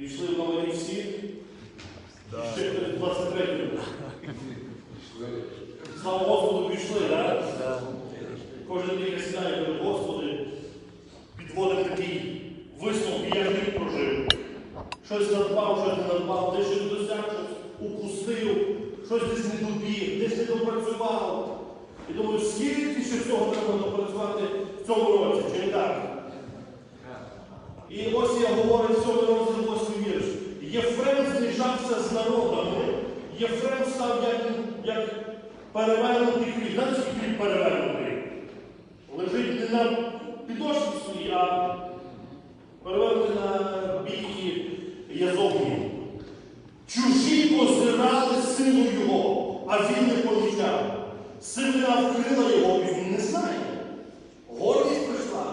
Війшли в новий всі. Ще перед 23 Слава Господу, пішли, так? Кожен рік я сідаю перед Господи, підводив такий висновок, я рік прожив. Щось надбав, щось не надбав, десь щось досяг, щось упустив, щось десь не добіг, десь не допрацював. І думаю, скільки ще всього треба допрацювати в цьому році, чи не так? І ось я говорю в цьому розділі восьмий вірш. Єфрем змішався з народами, Єфрем став як, як перевернутий хліб. Знаєте, хліб перевернутий? Лежить не на підошві своїй, а перевернутий на бік язовні. Чужі позирали силу його, а він не помічав. Сивина вкрила його, він не знає. Гордість прийшла,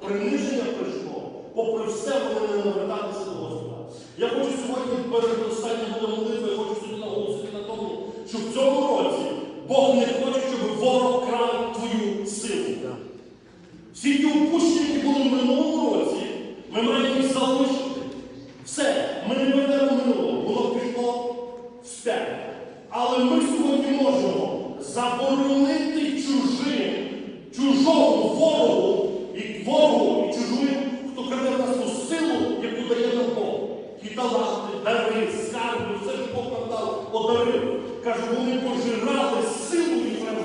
приниження прийшло. Попри все, вони не наверталися до Господа. Я хочу сьогодні перед останнім молитви, я хочу сьогодні наголосити на тому, що в цьому році Бог не хоче, щоб ворог крав твою силу. Всі ті упущення, які були в минулому році, ми маємо їх залишити. Все, ми не ведемо минулого, воно пішло вспять. Але ми сьогодні можемо заборонити чужим, чужому ворогу і ворогу і чужим, краде в нас ту силу, яку дає нам Бог. І таланти, дари, скарби, все, що Бог нам дав, одарив. Каже, вони пожирали силу Єфрему.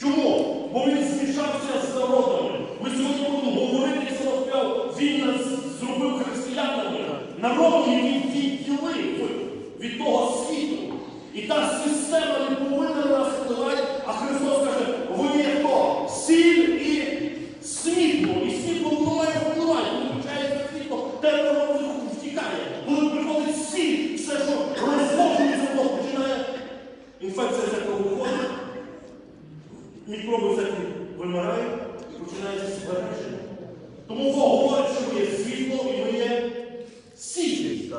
Чому? Бо він змішався з народами. Ми сьогодні будемо говорити, він нас зробив християнами, народом, який відділив від того світу. І та система не повинна нас впливати, а Христос каже, ви є хто? Сіль і світло. І світло воно має впливати. Коли включається світло, темно воно втікає. Коли приходить сіль, все, що розмножується, воно починає. Інфекція всяка виходить, мікроби всякі вимирають і починається збереження. Тому Бог говорить, що ми є світло і ми є сіль.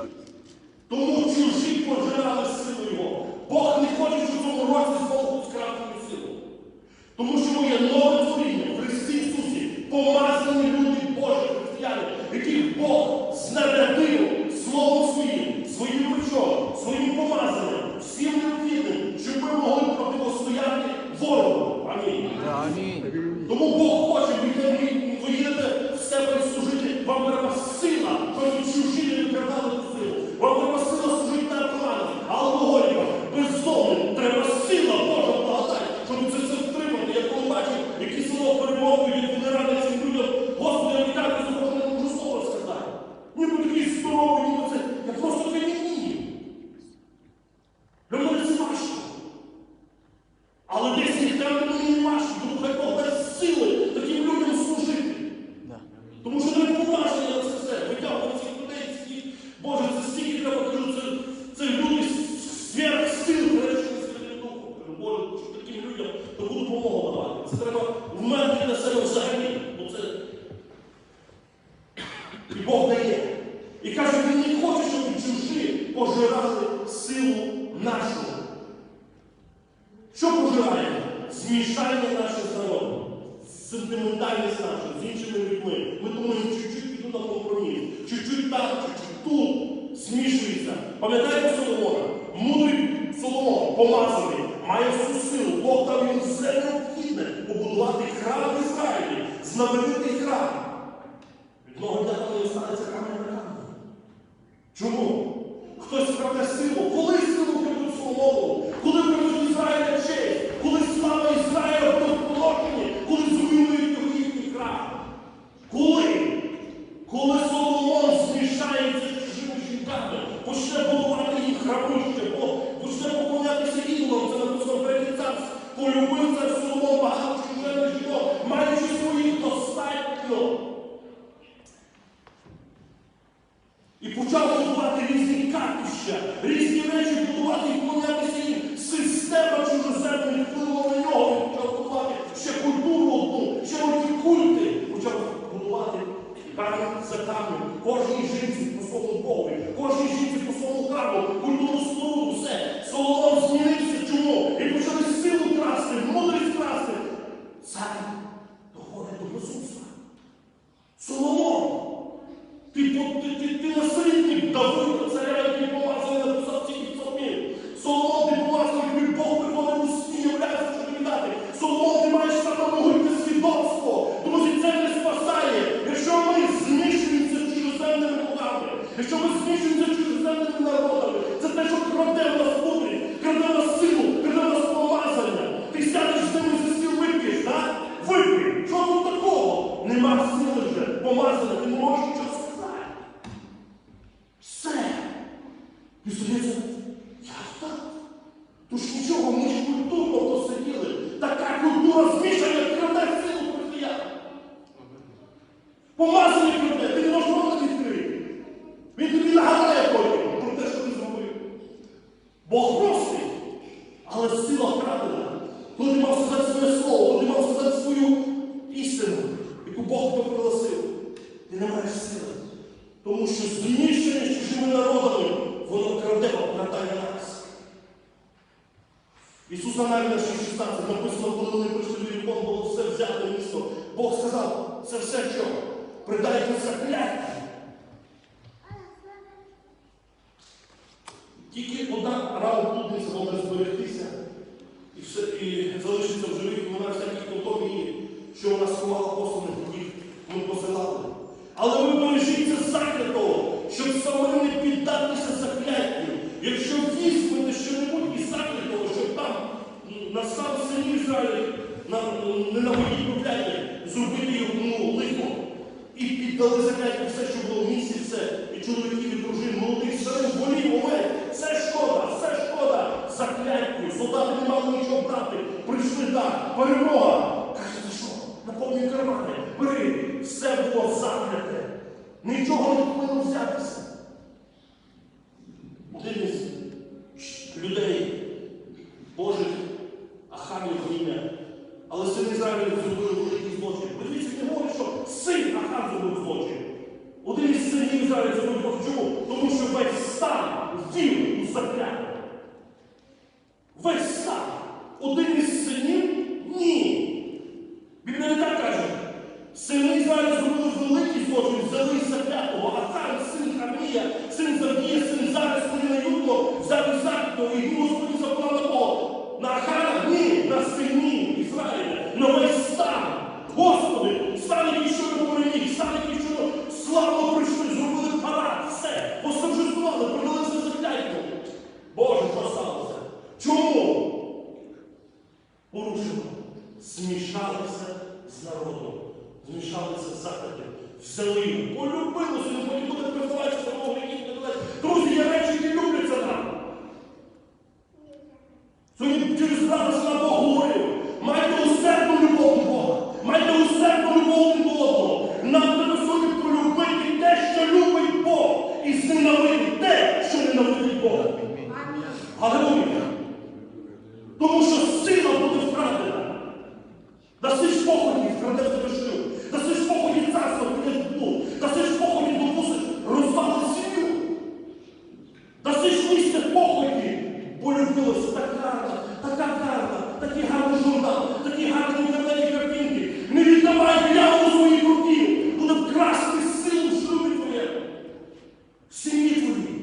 Тому чужі пожирали силу його. Бог не хоче, щоб в цьому році знову скрапили силу. Тому що ми є нове творіння в Христі Ісусі, помазані люди Божі християни, яких Бог знарядив Словом Своїм, своїм речом, своїм помазанням, всім необхідним, щоб ми могли противостояти ворогу. Амінь. Амінь. Тому Бог хоче, ви їдете в себе служити, вам треба сила, щоб Ти, ти, ти, ти наслідник Давида, царя, який помазаний написав ці псалмів. Соломон, ти помазаний, який Бог виходив у сні, являється, що тобі дати. Соломон, ти маєш самому свідоцтво. Друзі, це не спасає. Якщо ми знищуємося чужоземними богами, якщо ми знищуємося чужоземними народами, це те, що краде в нас мудрість, краде в нас силу, краде в нас помазання. Ти сядеш з ними за стіл вип'єш, так? Випий. Що тут такого? Нема сили вже, помазання, ти не можеш нічого сказати. Все. І здається, як так? Тож нічого, ми ж культурно посиділи. Така культура змішана, краде силу християн. Помазаний краде, ти не можеш рота відкрити. Він тобі нагадає потім про те, що ти зробив. Бог простить, але сила вкрадена. Коли ти мав сказати своє слово, коли ти мав сказати свою істину, яку Бог тебе пригласив, ти не маєш сили. Тому що знищення з чужими народами, воно краде, обкрадає нас. Ісуса Навіна 6.16 написано, коли вони прийшли до Єрикон, було все взяте місто. Бог сказав, це все що? Придайте закляття. Тільки одна рана блудниця може зберегтися і, все, і залишиться в живих, і вона всяких фотомії, що вона сховала посланих, яких ми посилали. Але ви бережіться заклятого, щоб самим не піддатися закляттю. Якщо візьмете що-небудь із заклятого, щоб там на сам сині Ізраїлі на, не наводіть зробити йому лихо. І піддали закляття все, що було в місті, все. І чоловіків, і дружин, молодих, старих, волів, овець. Все шкода, все шкода. Закляттю. Солдати не мали нічого брати. Прийшли так, перемога. Каже, ти що? Наповнюй кармани, бери. Все було закляте. Нічого не повинно взятися. Один із людей Божих Ахавів ім'я. Але син Ізраїлю зробили великий злочин. Ви дивіться, не говорить, що син Ахав зробив злочин. Один із синів Ізраїля зробив злочин. Чому? Тому що весь стан вдів у закляття. Весь стан. Один із синів ні. Біблія не так каже. Сини Ізраїля зробили великий злочин, взяли П'ятого, а сам син Хамія, син Завдія, син Зараз, сина Юдно, взяли Західного і йому Господь заклав на кого? На Ахана? Ні, на синів Ізраїля, на весь стан. Господи, стан, який щойно переміг, стан, який щойно славно прийшли, зробили парад, все, посторжествували, продалися закляттю. Боже, що сталося? Чому? порушено. Змішалися з народом, змішалися з закладом, взяли його, полюбилося, не потім буде признавати самого гріхів. Друзі, є речі, які любляться нам. Сьогодні через радість на Бог говорив. Майте усердну любов до Бога. Майте усердну любов до одного. Нам треба сьогодні полюбити те, що любить Бог, і зненавидити те, що ненавидить Бога. Аллилуйя! Тому що сила буде вкрадена. Дасиш поході, вкрадеш тебе шлюб. Дасиш поході царство, підеш блуд. Дасиш поході, допустиш, розвали сім'ю. Дасиш місце поході. Полюбилося так гарно, така гарна, такий гарний журнал, такі гарні інтернетні картинки. Не віддавай дияволу своїх руків. Буде вкрасти силу в шлюбі твоєму. В сім'ї твоїй.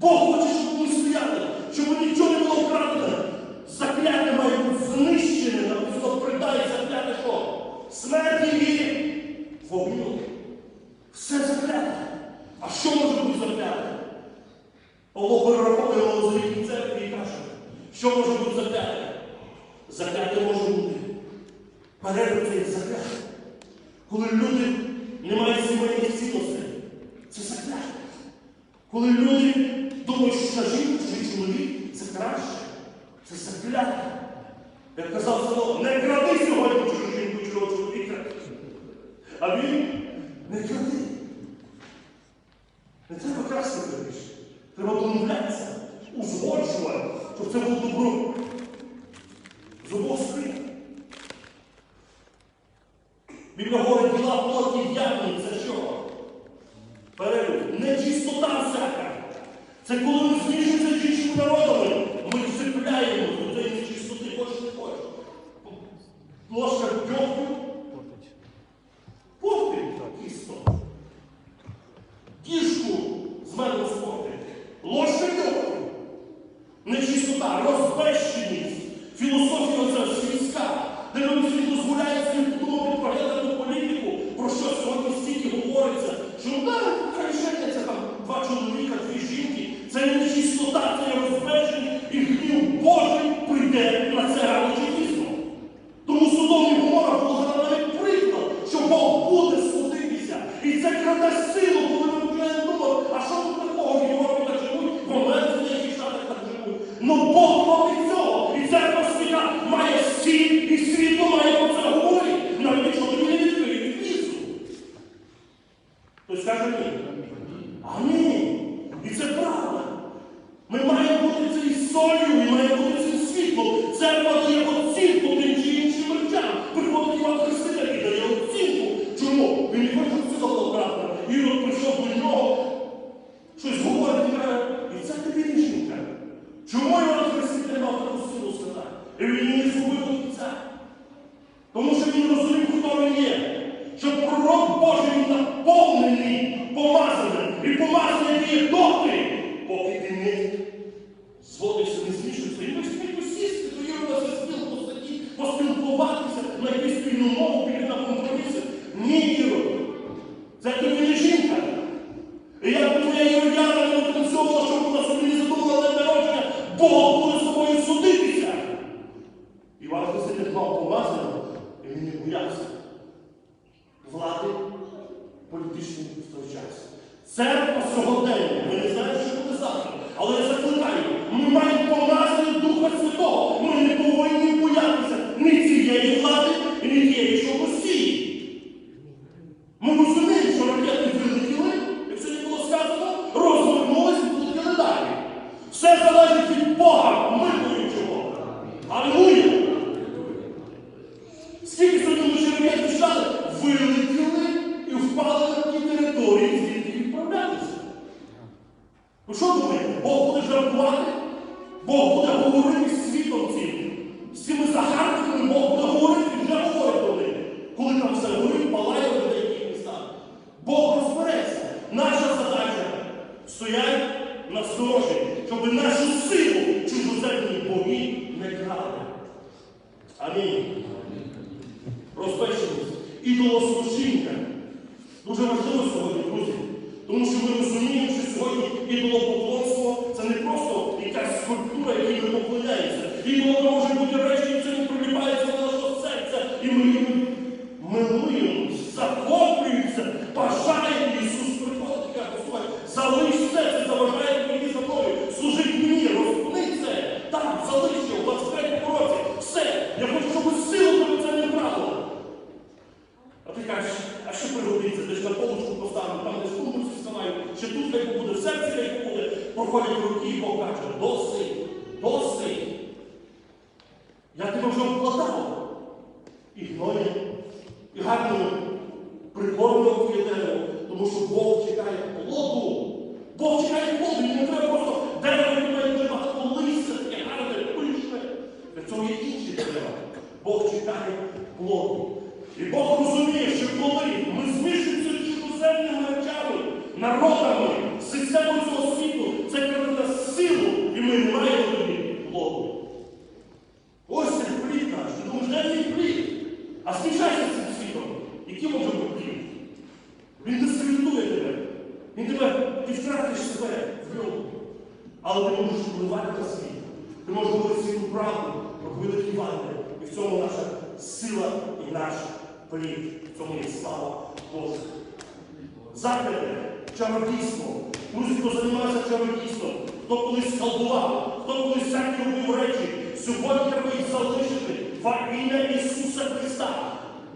Бог хоче, щоб ми стояли, щоб нічого не було вкрадено. Закляття має бути знищене, написано, придає закляття що? Смерті і вогню. Все закляття. А що може бути закляття? Павло перераховує на Лозовій церкві і каже, що може бути закляття? Закляття може бути. Є закляття. Коли люди не мають сімейних цінностей, це закляття. Коли люди думають, що жінка чи чоловік це краще, це закляття. Як казав Соломон, не кради saw you, Мав і він не боявся влади політичної в той час. Церква сьогодення, ми не знаємо, що буде завтра. Але я закликаю, ми маємо помазати Духа Святого. Стоять на сторожі, щоб нашу силу чужоземні боги не крали. Амінь розпеченість, ідолослужіння. Дуже важливо сьогодні, друзі. Тому що ми розуміємо, що сьогодні ідолопоклонство це не просто якась скульптура, якій ми поклоняємося. Ідолами може бути речі, які не приліпаються до нашого серця, і ми їм милуємось, захоплюємося, бажаємо Ісус приходить і каже, послухай, залиш це, це заважає мені за мною, служить мені, розпни це, так, залиш його, в 23 році, все, я хочу, щоб силу тебе це не брало. А ти кажеш, а що пригодиться? Десь на полочку поставив, там десь кумбусі ставаю, чи тут хай побуде, в серці хай побуде, проходять роки, і Бог каже, досить, досить. Я тебе вже обкладав. І гноєм, і гарною прикормлював дерево, тому що Бог чекає плоду. Бог чекає плоду, і не треба просто дерево, має дуже багато таке гарне, пишне. Для цього є інші дерева. Бог чекає плоду. І Бог розуміє, що коли ми змішуємося з чужоземними речами, народами, системою цього світу, це краде силу, і ми не маємо тоді плоду. Ось цей плід наш. Ти думаєш, де мій плід? А змішайся з цим світом. Який може бути плід? Він дискредитує тебе. Він тебе, ти втратиш себе в ньому. Але ти можеш впливати на світ. Ти можеш говорити світу правду, проповідати Євангелія. І в цьому наша сила і наш плід. В цьому є слава Божа. Закляте, чародійство. Друзі, хто займається чародійством, хто колись колдував, хто колись всякі робив речі, сьогодні треба їх залишити во ім'я Ісуса Христа.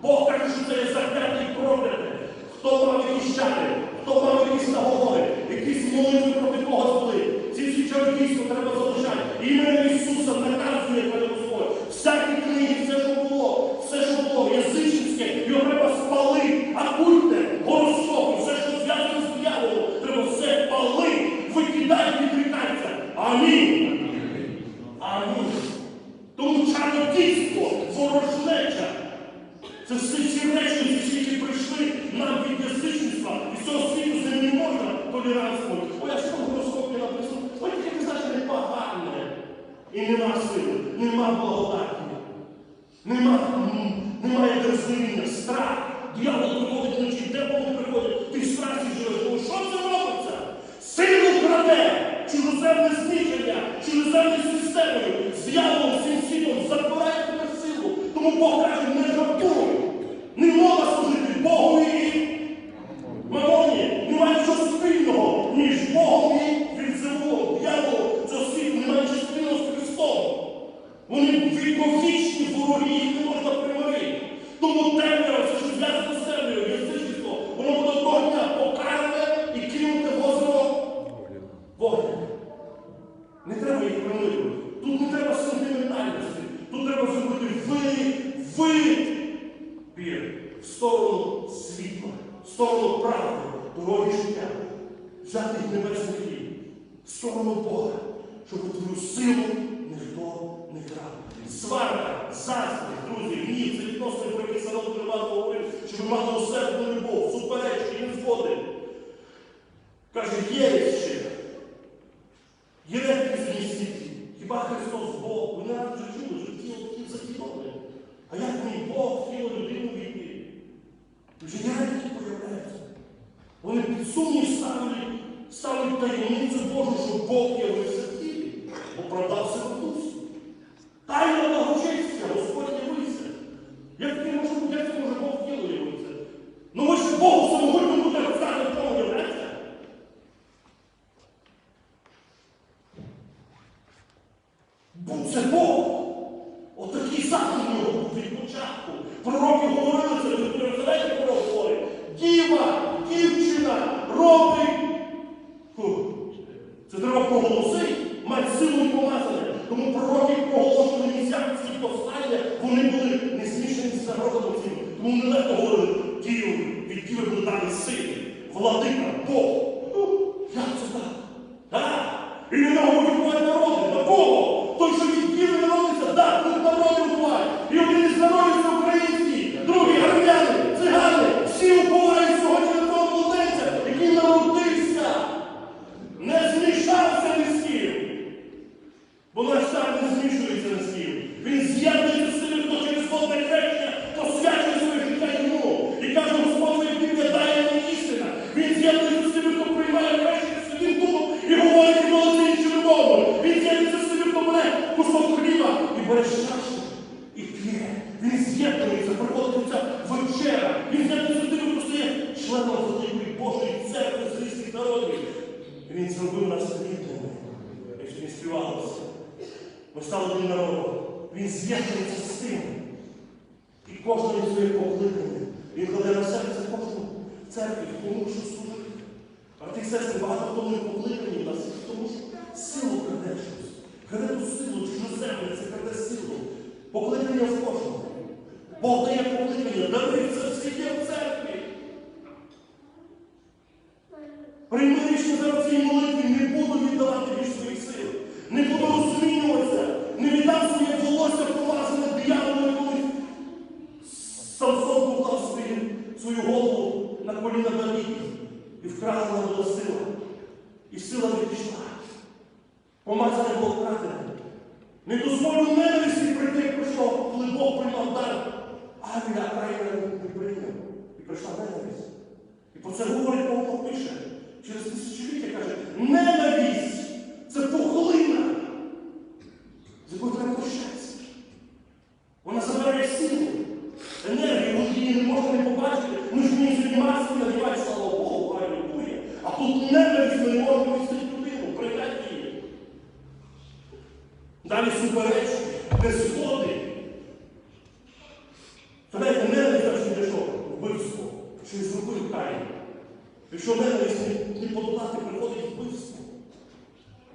Бог каже, що це є закляте і прокляте. Хто мав чари, хто мав якісь нагоди, якісь молитви проти когось були. Ці всі чародійства треба залишати. Ім'я Ісуса наказує каже Господь. Всякі книги, все, що було, все, що було, язичницьке, Амінь. Амінь. Тому чародійство, ворожнеча. Це все ці речі, які прийшли нам від язичництва. І цього світу це не можна толерантствувати. Ой, а що в гороскопі написано? Ой, таке ти знаєш непогане. І в Не треба їх принижувати. Тут не треба сентиментальності. Тут треба зробити ви, ви бір в сторону світла, в сторону правди, дороги життя, взяти небесний хліб, в сторону Бога, щоб у твою силу ніхто не грав. Сварка, заздрість, друзі, гнів, це відносини, про які саме Іван говорив, щоб мали усердну любов, суперечки, не згоди. Каже, єріш є Єретні світі. Хіба Христос Бог? Вони навіть вже чули, що тіло такі західоване. А як мій Бог тіло людину війни? Вже єретні появляються. Вони під сумнів ставлять, ставлять таємницю Божу, що Бог є в тілі, бо продав себе Тайна богочестя, чужу землю, це карта силу. Покликання в кожного. Бог дає покликання, дари це всі в церкві. сили. енергію, ми її не можемо не побачити. Ми ж в ній сьогодні маску надівають, слава Богу, хай лікує. А тут ненависть ми не можемо відсити людину, прийняти її. Далі суперечки, незгоди. Знаєте, ненависть завжди для що? Вбивство. Чи зробив тайну. Якщо ненависть не подолати, приходить вбивство.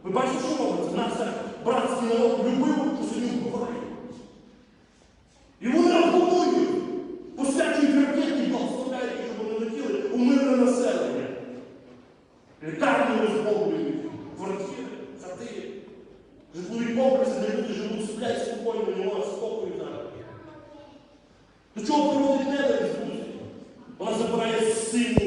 Ви бачите, що робиться? Нас братський народ любив, що сьогодні вбиває. sin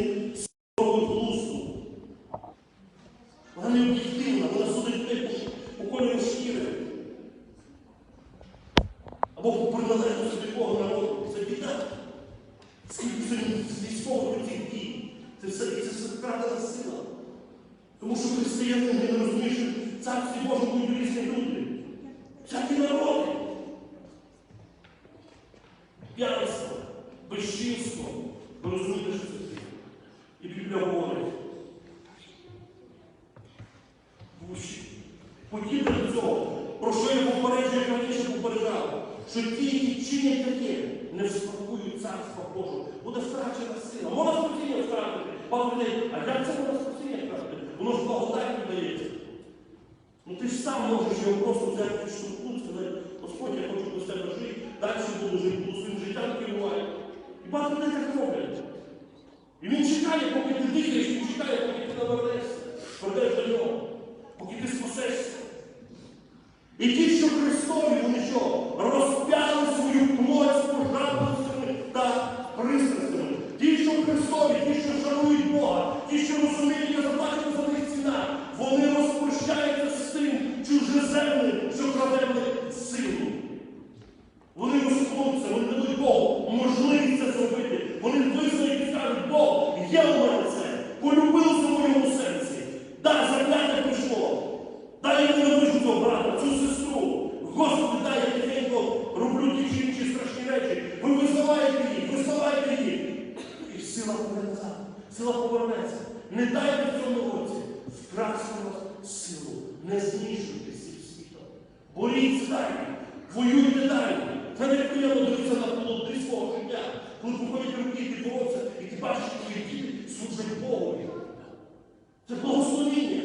сам можеш його просто взяти штурму сказати, Господь, я хочу без тебе жити, далі буду жити, буду своїм життям керувати. І багато людей так роблять. І він чекає, поки ти дихаєш, він чекає, поки ти навернешся, прийдеш до нього, поки ти спасешся. І ті, що Христові, вони що? Розп'яли свою плоть з пожадностями та пристрастями. Ті, що Христові, ті, що шанують Бога, ті, що розуміють, яка заплачена за них ціна, вони розпрощаються з тим чужеземним, що краде в силу. Вони розкнуться, вони дадуть Богу можливість це зробити. Вони визнають і скажуть, Бог, є у мене це. Полюбилося в моєму серці. Да, закляття прийшло. Дай я ненавижу цього брата, цю сестру. Господи, дай я тихенько роблю ті чи інші страшні речі. Ви визнаваєте їх, визнаваєте їх. І сила поверне назад, сила повернеться. Не дайте в цьому році втратимо силу. Не знищуйтесь цим світом. Боріться далі, воюйте далі. Це не приємно дивитися на плоди свого життя. Коли походять руки, ти боротися, і ти бачиш, що твої діти служать Богові. Це благословіння.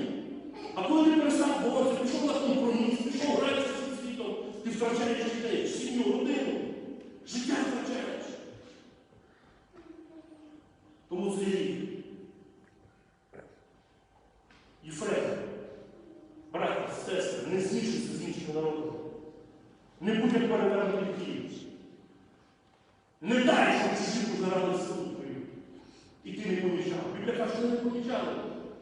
А коли ти перестав боротися, пішов на компроміс, пішов гратися зі світом, ти втрачаєш дітей, сім'ю, родину. Життя втрачаєш. Тому це рік. Єфрем, браття, сестри, не змішуйся з іншими народами. Не будь як перевернути Київ. Не дай, щоб чужі пожирали силу. І ти не помічав. Біблія каже, що не помічали.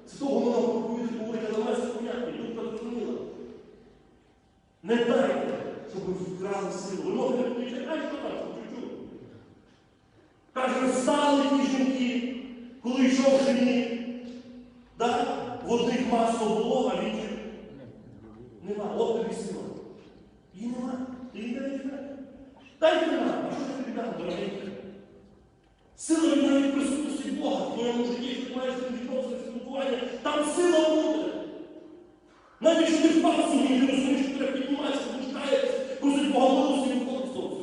Це того вона проповідь говорить, але нас понятно, тут зрозуміла. Не дайте, щоб ви вкрали силу. Ви можете не помічати, ай, що там, чуть-чуть. Каже, стали ті жінки, коли йшов жені. Да? В одних масло було, а в інших нема. От тобі сила. Її нема. Ти її не візьмеш. Дайте нам, а що ж тобі дам, дорогенька? Сила від навіть присутності Бога в твоєму житті, що ти маєш відносини, спілкування, там сила буде. Навіть якщо ти впав сьогодні, ти розумієш, що треба підніматися, пускаєшся, просить Бога милості і того всього.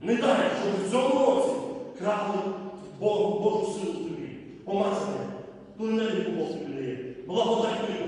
Не дай, щоб в цьому році крали Богу, Божу силу в тобі. Помазання. Енергію Бог тобі дає. Благодать тобі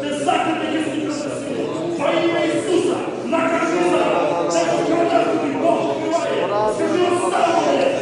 Це заклик, який силу. Во ім'я Ісуса, накажи зараз, те, що Бог вбиває, скажи оставлене,